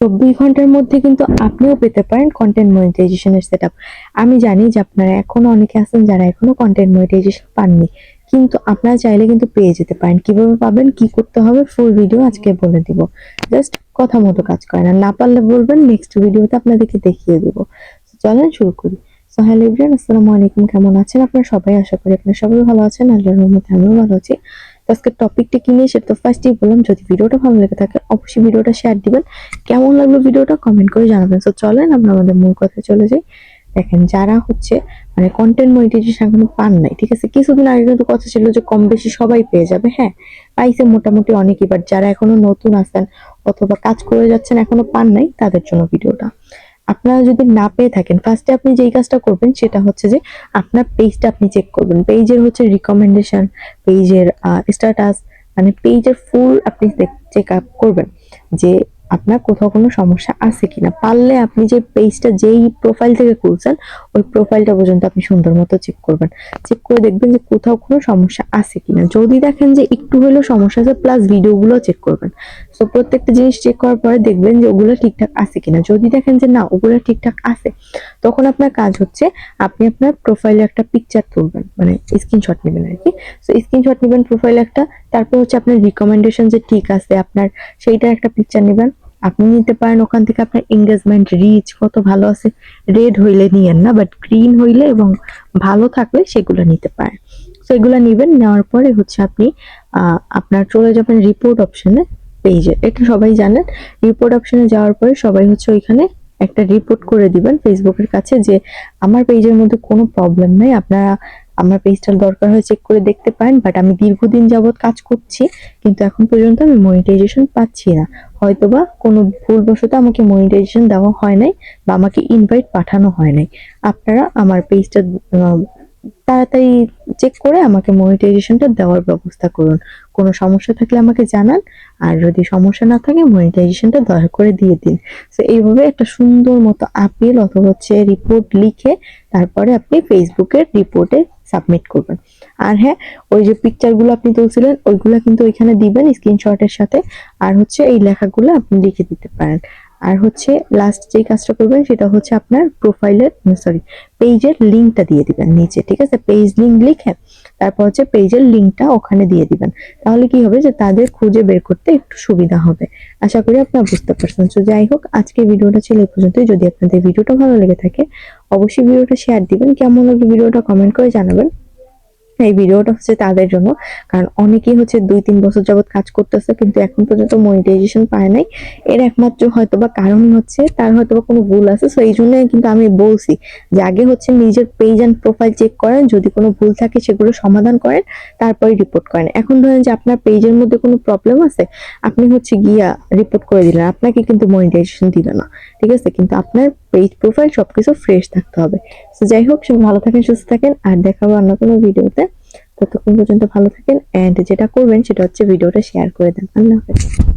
চব্বিশ ঘণ্টার মধ্যে কিন্তু আপনিও পেতে পারেন কন্টেন্ট মনিটাইজেশনের সেট আমি জানি যে আপনারা এখনও অনেকে আছেন যারা এখনও কন্টেন্ট মনিটাইজেশন পাননি, কিন্তু আপনারা চাইলে কিন্তু পেয়ে যেতে পারেন। কীভাবে পাবেন, কি করতে হবে ফুল ভিডিও আজকে বলে দিব। জাস্ট কথা মতো কাজ করেন, আর না পারলে বলবেন নেক্সট ভিডিওতে আপনাদেরকে দেখিয়ে দিব। চলেন শুরু করি। সো হ্যালো ইব্রান আসসালামু আলাইকুম। কেমন আছেন আপনারা সবাই? আশা করি আপনারা সবাই ভালো আছেন। আল্লাহর রহমতে আমিও ভালো আছি। তো আজকের টপিকটা কি নিয়ে, সেটা তো ফার্স্টেই বললাম, যদি ভিডিওটা ভালো লেগে থাকে, অবশ্যই ভিডিওটা শেয়ার দিবেন। কেমন লাগল ভিডিওটা কমেন্ট করে জানাবেন। সো চলেন আমরা আমাদের মূল কথা চলে যাই। দেখেন, যারা হচ্ছে মানে কন্টেন্ট মনিটাইজেশন এখনও পান নাই, ঠিক আছে? কিছুদিন আগে কিন্তু কথা ছিল যে কম বেশি সবাই পেয়ে যাবে হ্যাঁ? পাইছে মোটামুটি অনেকই বাট যারা এখনও নতুন আছেন অথবা কাজ করে যাচ্ছেন, এখনও পান নাই, তাদের জন্য ভিডিওটা। আপনারা যদি না পেয়ে থাকেন ফার্স্টে আপনি যেই কাজটা করবেন সেটা হচ্ছে যে আপনার পেজটা আপনি চেক করবেন। পেজের হচ্ছে রিকমেন্ডেশন পেজের স্ট্যাটাস মানে পেজের ফুল আপনি চেক আপ করবেন যে আপনার কোথাও কোনো সমস্যা আছে কিনা? পারলে আপনি যে পেজটা যেই প্রোফাইল থেকে খুলছেন, ওই প্রোফাইলটা পর্যন্ত আপনি সুন্দর মতো চেক করবেন। চেক করে দেখবেন যে কোথাও কোনো সমস্যা আছে কিনা। যদি দেখেন যে একটু হলেও সমস্যা আছে প্লাস ভিডিওগুলো চেক করবেন। সো প্রত্যেকটা জিনিস চেক করার পরে দেখবেন যে ওগুলো ঠিকঠাক আছে কিনা। যদি দেখেন যে না, ওগুলো ঠিকঠাক আছে, তখন আপনার কাজ হচ্ছে আপনি আপনার প্রোফাইলে একটা পিকচার তুলবেন। মানে স্ক্রিনশট নেবেন আর কি। সো স্ক্রিনশট নেবেন প্রোফাইলে একটা, তারপর হচ্ছে আপনার রিকমেন্ডেশন যে ঠিক আছে, আপনার সেইটার একটা পিকচার নেবেন। আপনি নিতে পারেন, ওখান থেকে আপনার এঙ্গেজমেন্ট রিচ কত ভালো আছে রেড হইলে নিয়েন না বাট গ্রিন হইলে এবং ভালো থাকলে সেগুলো নিতে পারেন। সো এগুলো নেবেন, নেওয়ার পরে হচ্ছে আপনি আপনার চলে যাবেন রিপোর্ট অপশনে পেজে এটা সবাই জানেন রিপোর্ট অপশনে যাওয়ার পরে সবাই হচ্ছে ওইখানে একটা রিপোর্ট করে দিবেন ফেসবুকের কাছে যে, আমার পেজের মধ্যে কোনো প্রবলেম নেই, আপনারা আমার পেজটার দরকার হয় চেক করে দেখতে পারেন বাট আমি দীর্ঘদিন যাবৎ কাজ করছি, কিন্তু এখন পর্যন্ত আমি মনিটাইজেশন পাচ্ছি না। হয়তোবা কোনো ভুলবশত আমাকে মনিটাইজেশন দেওয়া হয় নাই, বা আমাকে ইনভাইট পাঠানো হয় নাই। আপনারা আমার পেজটা তাড়াতাড়ি চেক করে আমাকে মনিটাইজেশনটা দেওয়ার ব্যবস্থা করুন। কোনো সমস্যা থাকলে আমাকে জানান, আর যদি সমস্যা না থাকে মনিটাইজেশনটা দয়া করে দিয়ে দিন। তো এইভাবে একটা সুন্দর মতো আপিল অথবা হচ্ছে রিপোর্ট লিখে তারপরে আপনি ফেসবুকের রিপোর্টে সাবমিট করবেন। আর হ্যাঁ ওই যে পিকচারগুলো আপনি তুলছিলেন, ওইগুলো কিন্তু ওইখানে দিবেন স্ক্রিনশটের সাথে। আর হচ্ছে এই লেখাগুলো আপনি লিখে দিতে পারেন। আর হচ্ছে লাস্ট যেই কাজটা করবেন সেটা হচ্ছে আপনার প্রোফাইলের সরি পেজের লিঙ্কটা দিয়ে দিবেন নিচে, ঠিক আছে? পেজ লিঙ্ক লিখে তারপর হচ্ছে পেজের লিঙ্কটা ওখানে দিয়ে দিবেন। তাহলে কি হবে যে তাদের খুঁজে বের করতে একটু সুবিধা হবে। আশা করি আপনারা বুঝতে পারছেন। তো যাই হোক, আজকে ভিডিওটা ছিল এই পর্যন্তই। যদি আপনাদের ভিডিওটা ভালো লেগে থাকে, অবশ্যই ভিডিওটা শেয়ার দিবেন। কেমন লাগল ভিডিওটা কমেন্ট করে জানাবেন। এই ভিডিওটা হচ্ছে তাদের জন্য। কারণ অনেকেই হচ্ছে দুই, তিন বছর যাবত কাজ করতেছে, কিন্তু এখন পর্যন্ত মনিটাইজেশন পায় নাই। এর একমাত্র হয়তোবা কারণ হচ্ছে তার হয়তোবা কোনো ভুল আছে সো এই জন্য কিন্তু আমি বলছি যে আগে হচ্ছে নিজের পেজ অ্যান্ড প্রোফাইল চেক করেন, যদি কোনো ভুল থাকে সেগুলো সমাধান করেন, তারপরে রিপোর্ট করেন। এখন ধরেন যে আপনার পেজের মধ্যে কোনো প্রবলেম আছে, আপনি হচ্ছে গিয়া রিপোর্ট করে দিলেন, আপনাকে কিন্তু মনিটাইজেশন দিল না, ঠিক আছে? কিন্তু আপনার পেজ প্রোফাইল, সবকিছু ফ্রেশ থাকতে হবে। তো যাই হোক সব ভালো থাকেন, সুস্থ থাকেন, আর দেখাবো অন্য কোনো ভিডিওতে। ততক্ষণ পর্যন্ত ভালো থাকেন অ্যান্ড যেটা করবেন, সেটা হচ্ছে ভিডিওটা শেয়ার করে দেন। আল্লাহ হাফেজ।